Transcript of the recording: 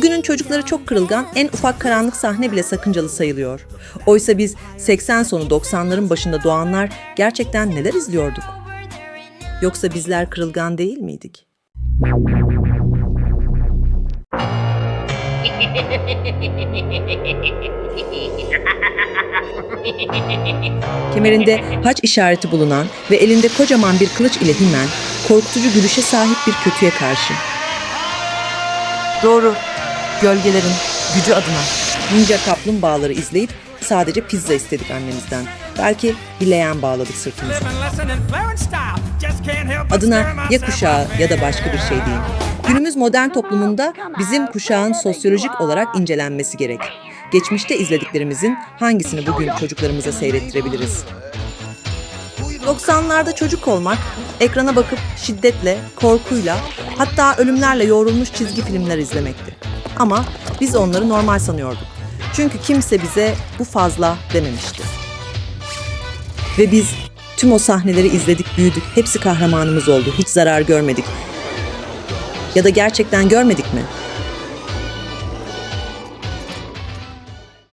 Bugünün çocukları çok kırılgan, en ufak karanlık sahne bile sakıncalı sayılıyor. Oysa biz 80 sonu 90'ların başında doğanlar gerçekten neler izliyorduk? Yoksa bizler kırılgan değil miydik? Kemerinde haç işareti bulunan ve elinde kocaman bir kılıç ile Himen, korkutucu gülüşe sahip bir kötüye karşı. Doğru, gölgelerin gücü adına. Ninja kaplumbağaları izleyip sadece pizza istedik annemizden. Belki bir bağladık sırtımıza. Adına ya kuşağı ya da başka bir şey değil. Günümüz modern toplumunda bizim kuşağın sosyolojik olarak incelenmesi gerek. Geçmişte izlediklerimizin hangisini bugün çocuklarımıza seyrettirebiliriz? 90'larda çocuk olmak, ekrana bakıp şiddetle, korkuyla, hatta ölümlerle yoğrulmuş çizgi filmler izlemekti. Ama biz onları normal sanıyorduk. Çünkü kimse bize bu fazla dememişti. Ve biz tüm o sahneleri izledik, büyüdük. Hepsi kahramanımız oldu. Hiç zarar görmedik. Ya da gerçekten görmedik mi?